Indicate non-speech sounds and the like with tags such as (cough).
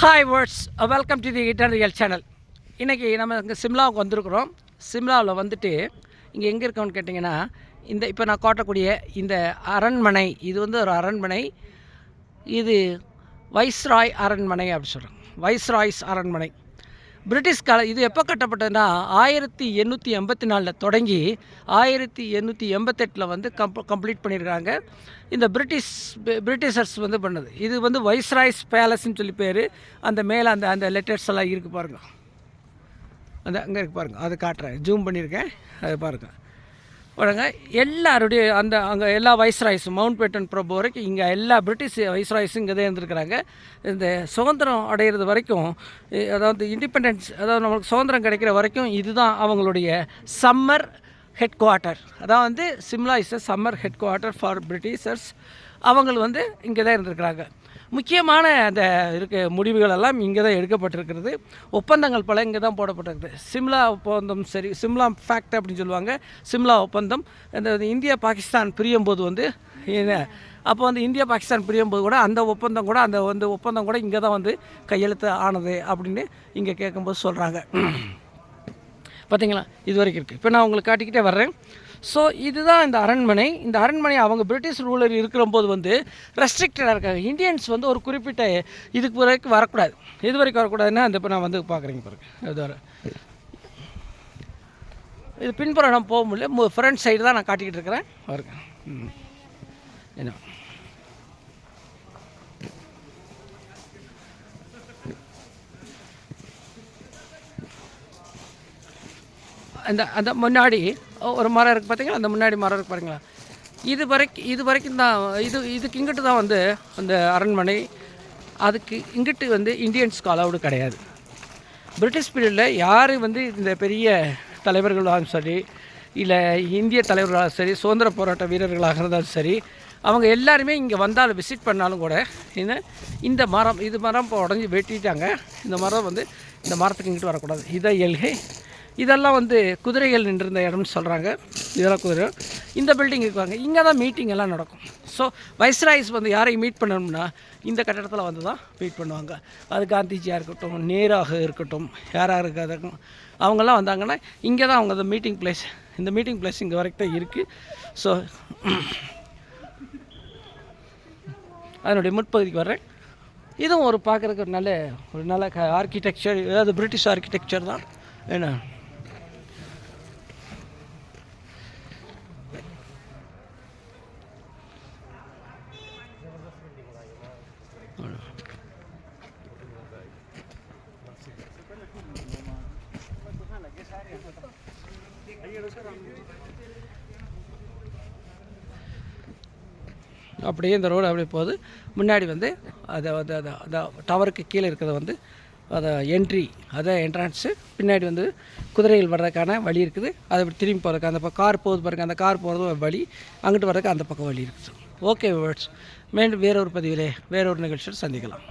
Hi words welcome to the iter ரியல் channel இன்றைக்கி நம்ம இங்கே சிம்லாவுக்கு வந்திருக்கிறோம். சிம்லாவில் வந்துட்டு இங்கே எங்கே இருக்கோம்னு கேட்டிங்கன்னா இந்த இப்போ நான் காட்டக்கூடிய இந்த அரண்மனை இது வந்து ஒரு அரண்மனை. இது வைஸ்ராய் அரண்மனை அப்படின்னு சொல்கிறோம் வைஸ்ராய்ஸ் அரண்மனை. பிரிட்டிஷ் கால இது எப்போ கட்டப்பட்டதுன்னா ஆயிரத்தி எண்ணூற்றி எண்பத்தி நாலில் தொடங்கி ஆயிரத்தி எண்ணூற்றி எண்பத்தெட்டில் வந்து கம்ப் கம்ப்ளீட் பண்ணியிருக்காங்க இந்த பிரிட்டிஷ் பி- பிரிட்டிஷர்ஸ் வந்து பண்ணது. இது வந்து வைஸ்ராய்ஸ் பேலஸ்ன்னு சொல்லி பேர். அந்த மேலே அந்த அந்த லெட்டர்ஸ் எல்லாம் இருக்குது பாருங்கள் அந்த அங்கே இருக்கு பாருங்கள் அது காட்டுறேன். ஜூம் பண்ணியிருக்கேன். அது பாருங்கள் பாருங்க எல்லாருடைய அந்த அங்கே எல்லா வைஸ்ராய்ஸும் மவுண்ட் பேட்டன் பிரபு வரைக்கும் இங்கே எல்லா பிரிட்டிஷ் வைஸ்ராய்ஸும் இங்கே தான் இருந்திருக்கிறாங்க. இந்த சுதந்திரம் அடையிறது வரைக்கும் அதாவது இண்டிபெண்டன்ஸ் அதாவது நம்மளுக்கு சுதந்திரம் கிடைக்கிற வரைக்கும் இதுதான் அவங்களுடைய சம்மர் ஹெட் குவார்ட்டர் அதான் வந்து Shimla is a summer head quarter for Britishers அவங்கள் வந்து இங்கே தான் இருந்திருக்கிறாங்க. முக்கியமான அந்த இருக்க முடிவுகள் எல்லாம் இங்கே தான் எடுக்கப்பட்டிருக்கிறது. ஒப்பந்தங்கள் பல இங்கே தான் போடப்பட்டிருக்குது. சிம்லா ஒப்பந்தம் சரி சிம்லா ஃபேக்ட் அப்படின்னு சொல்லுவாங்க. சிம்லா ஒப்பந்தம். இந்த இந்தியா பாகிஸ்தான் பிரியும் போது வந்து என்ன? அப்போ வந்து இந்தியா பாகிஸ்தான் பிரியும் போது கூட அந்த ஒப்பந்தம் கூட அந்த வந்து ஒப்பந்தம் கூட இங்கே தான் வந்து கையெழுத்து ஆனது அப்படின்னு இங்கே கேட்கும்போது சொல்கிறாங்க (clears throat) பார்த்தீங்களா இது வரைக்கும் இருக்குது இப்போ நான் உங்களுக்கு காட்டிக்கிட்டே வர்றேன். ஸோ இதுதான் இந்த அரண்மனை. இந்த அரண்மனை அவங்க பிரிட்டிஷ் ரூலர் இருக்கிறபோது வந்து ரெஸ்ட்ரிக்டடாக இருக்காங்க. இந்தியன்ஸ் வந்து ஒரு குறிப்பிட்ட இதுக்கு வரைக்கும் வரக்கூடாது. இது வரைக்கும் வரக்கூடாதுன்னா அந்த இப்போ நான் வந்து பார்க்குறேங்க பாருங்க. இது வர இது பின்புறம் நான் போக முடியல. ஃப்ரண்ட் சைடு தான் நான் காட்டிக்கிட்டு இருக்கிறேன். பாருங்க. என்ன? அந்த அந்த முன்னாடி ஒரு மரம் இருக்குது பார்த்தீங்களா அந்த முன்னாடி மரம் இருக்குது பாருங்களா. இது வரைக்கும் இது வரைக்கும் தான் இது இதுக்கு இங்கிட்டு தான் வந்து அந்த அரண்மனை அதுக்கு இங்கிட்டு வந்து இந்தியன்ஸ்க்கு அலவுடு கிடையாது. பிரிட்டிஷ் பீரியடில் யார் வந்து இந்த பெரிய தலைவர்களாகவும் சரி இல்லை இந்திய தலைவர்களாக சரி சுதந்திர போராட்ட வீரர்களாக இருந்தாலும் சரி அவங்க எல்லாருமே இங்கே வந்தாலும் விசிட் பண்ணாலும் கூட இந்த இந்த மரம் இது மரம் இப்போ உடஞ்சி வெட்டிட்டாங்க. இந்த மரம் வந்து இந்த மரத்துக்கு இங்கிட்டு வரக்கூடாது. இதை எல்கை இதெல்லாம் வந்து குதிரைகள் நின்றிருந்த இடம்னு சொல்கிறாங்க இதெல்லாம் குதிரை. இந்த பில்டிங் இருக்குவாங்க. இங்கே தான் மீட்டிங் எல்லாம் நடக்கும். ஸோ வைஸ்ராய்ஸ் வந்து யாரையும் மீட் பண்ணணும்னா இந்த கட்டடத்தில் வந்து தான் மீட் பண்ணுவாங்க. அது காந்திஜியாக இருக்கட்டும் நேராக இருக்கட்டும் யாராக இருக்காதும் அவங்கெல்லாம் வந்தாங்கன்னா இங்கே தான் அவங்க மீட்டிங் பிளேஸ் இந்த மீட்டிங் பிளேஸ் இங்கே வரைக்கும் தான் இருக்குது ஸோ அதனுடைய முற்பகுதிக்கு வர்றேன். இதுவும் ஒரு பார்க்குறதுக்கு ஒரு நல்ல ஒரு நல்ல ஆர்கிடெக்சர் அதாவது பிரிட்டிஷ் ஆர்கிடெக்சர் தான். என்ன? அப்படியே இந்த ரோடு அப்படியே போகுது. முன்னாடி வந்து அதை வந்து அதை அந்த டவருக்கு கீழே இருக்கிறத வந்து அதை என்ட்ரி அதான் என்ட்ரன்ஸு பின்னாடி வந்து குதிரைகள் வர்றதுக்கான வழி இருக்குது. அதை இப்படி திரும்பி போகிறதுக்கு அந்த பக்கம் கார் போகுது பாருங்க. அந்த கார் போகிறது ஒரு வழி. அங்கிட்டு வர்றதுக்கு அந்த பக்கம் வழி இருக்குது. ஓகே வேர்ட்ஸ் மீண்டும் வேறொரு பதிவிலே வேறொரு நிகழ்ச்சியில் சந்திக்கலாம்.